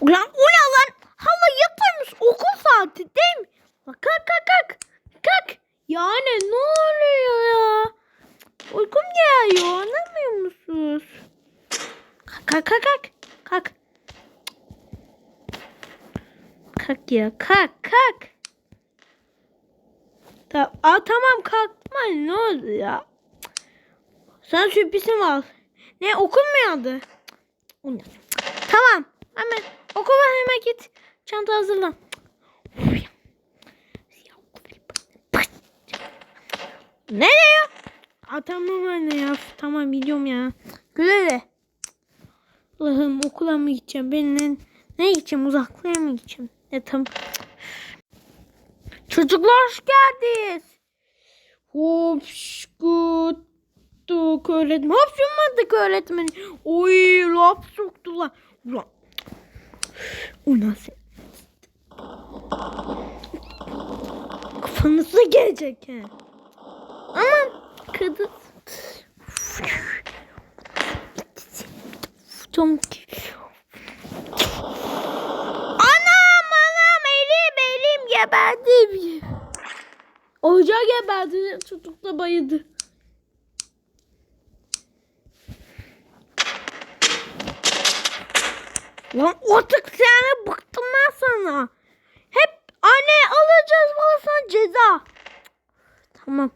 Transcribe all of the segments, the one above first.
Ulan ne lan? Hala yatırmış okul saati değil mi? Bak kalk kalk kalk. Kalk. Yani ne oluyor ya? Uykum geliyor anlamıyor musunuz? Kalk kalk kalk kalk. Kalk. Ya kalk kalk. Ta Aa, tamam kalktım anne ne oldu ya? Sana sürprizim var. Ne okul mu yandı? Tamam hemen okula hemen git. Çanta hazırlan. Ne ya? Aa, tamam anne ya. Tamam biliyorum ya. Güle Allah'ım okula mı gideceğim? Ben ne, gideceğim? Uzaklığa mı gideceğim? E tamam. Çocuklar hoş geldiniz. Hopşkuttuk öğretmen. Hopşumadık öğretmen. Oy laf soktular. Ulan. O nasıl? Kafanıza gelecek he. Aman kadın. Çok Anam anam elim elim geberdim. Hoca geberdi da bayıldı. Lan artık seni bıktım ben sana. Hep anne alacağız falan sana ceza. Tamam.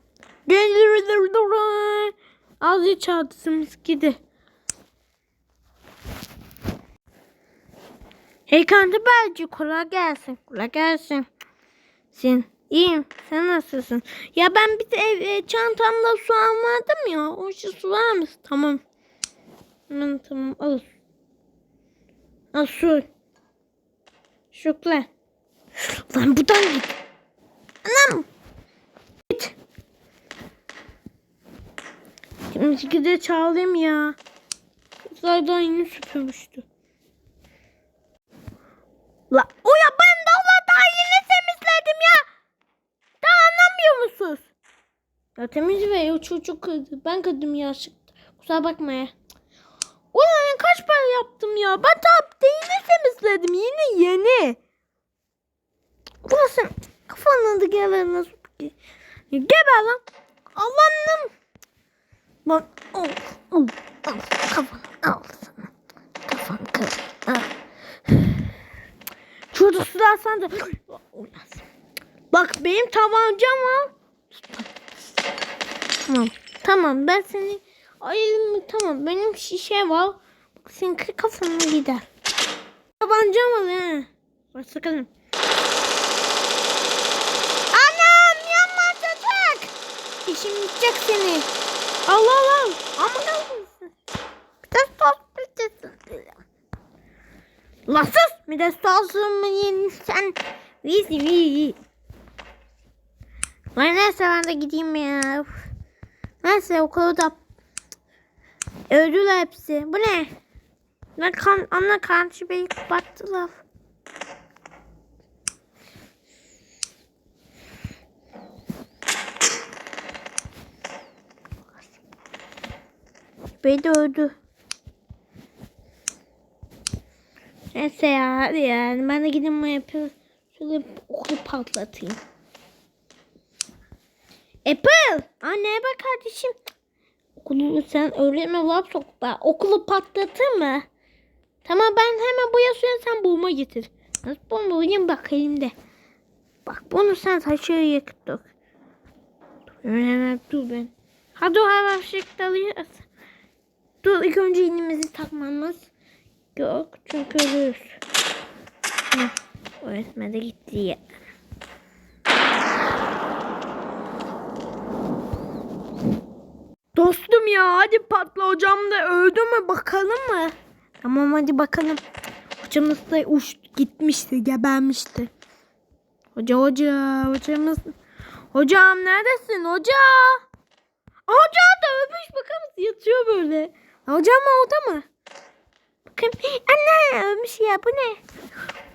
Az çağırsınız gidi. Hey kanka belki kolay gelsin. Kolay gelsin. Sen iyiyim. Sen nasılsın? Ya ben bir de ev, e, çantamda su almadım ya. O şey su var mısın? Tamam. Tamam tamam al. Al su. Şükran. Lan buradan git. Anam. Git. Şimdi gide çağırayım ya. Kızlardan yeni süpürmüştü. La o ya ben daha daha yeni temizledim ya. Daha anlamıyor musunuz? Ya temiz ve o çocuk kızdı. Ben kızdım ya. Kusura bakma ya. Yaptım ya? Daha yeni temizledim. Yeni yeni. Kafanın adı geber nasıl? Geber lan. Allah'ım. Bak. Al, al, al. Kafanı al sana. Kafanı kır. Çocuk silah sende. Bak benim tabancam var. Tamam. Tamam ben seni Ay tamam benim şişe var. Kır kafanı gider. Tabancam var he. Bak sakın. Anam yanma çocuk. İşim gidecek seni. Allah Allah. Ama kalmışsın. Bir de sos biteceksin. La sus! Bir de sosumu sen. Vizi vizi. Vay neyse ben de gideyim ya. Neyse okulu da öldüler hepsi. Bu ne? Ne kan ana kançı beni kapattılar. Beni de öldü. Neyse ya hadi yani ben de gidin bu yapıyorum. Şöyle okulu patlatayım. Apple! Anneye bak kardeşim. Okulu sen öğretme. Ben okulu patlatır mı? Tamam ben hemen boya suyunu sen boğuma getir. Nasıl bomba oynayayım bak elimde. Bak bunu sen taşıya yakıttık. Hemen dur ben. Hadi o hemen şıkta alacağız. Dur ilk önce elimizi takmamız yok. Çünkü ölürüz. Öğretmen de gitti ya. Dostum ya hadi patla hocam da öldü mü bakalım mı? Tamam hadi bakalım. Hocamız da uç gitmişti gebermişti. Hoca hoca hocamız. Hocam neredesin hoca? Hoca da ölmüş bakalım yatıyor böyle. Hocam orada mı? Bakayım. Anne ölmüş ya bu ne?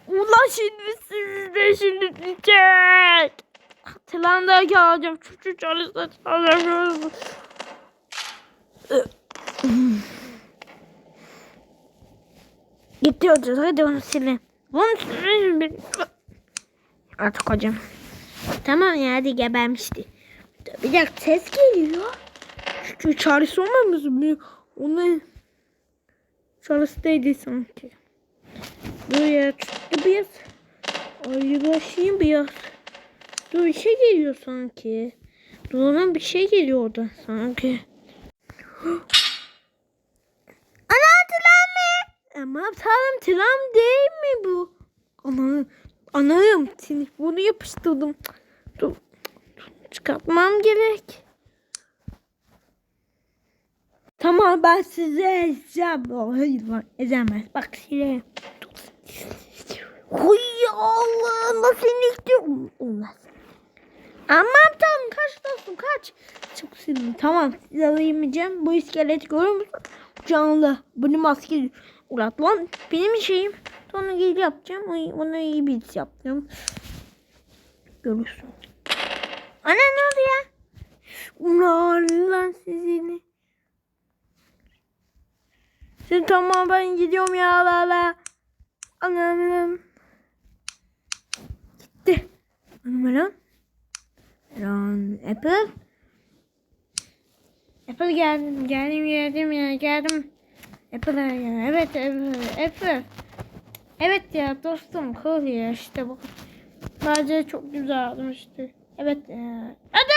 Ulan şimdi sizi de şimdi diyecek. Hatırlandı geleceğim. Çocuğu çalışsa çalışıyoruz. Gitti hocam. Hadi onu silin. Bunu silin. Artık hocam. Tamam ya hadi gebermişti. Bir dakika ses geliyor. Çünkü Charles olmamız mı? Onu değildi sanki. Dur ya çıktı biraz. Ay başlayayım biraz. Dur bir şey geliyor sanki. Dur lan bir şey geliyor oradan sanki. Ana tram mı? Ama tamam tram değil mi bu? Ana, anayım bunu yapıştırdım. Dur, çıkartmam gerek. Tamam ben size ezeceğim. Oh, hayır lan ezemez. Bak size. Huy Allah nasıl istiyorum. Olmaz. Aman tamam kaç dostum kaç. Çok sinirli. Tamam size yemeyeceğim. Bu iskelet görüyor musun? Canlı. Bunu maske uğrat lan. Benim şeyim. Sonra geri yapacağım. Ona iyi bir yapacağım. Görürsün. Ana ne oldu ya? Ulan lan sizini. Şimdi tamam ben gidiyorum ya la la. Anam anam. Gitti. Anam lan. Lan Apple. Apple geldim. Geldim geldim ya geldim. Apple ya. Evet Apple. Apple. Evet ya dostum kıl ya işte bu. Bence çok güzel almıştı. Evet ya. Hadi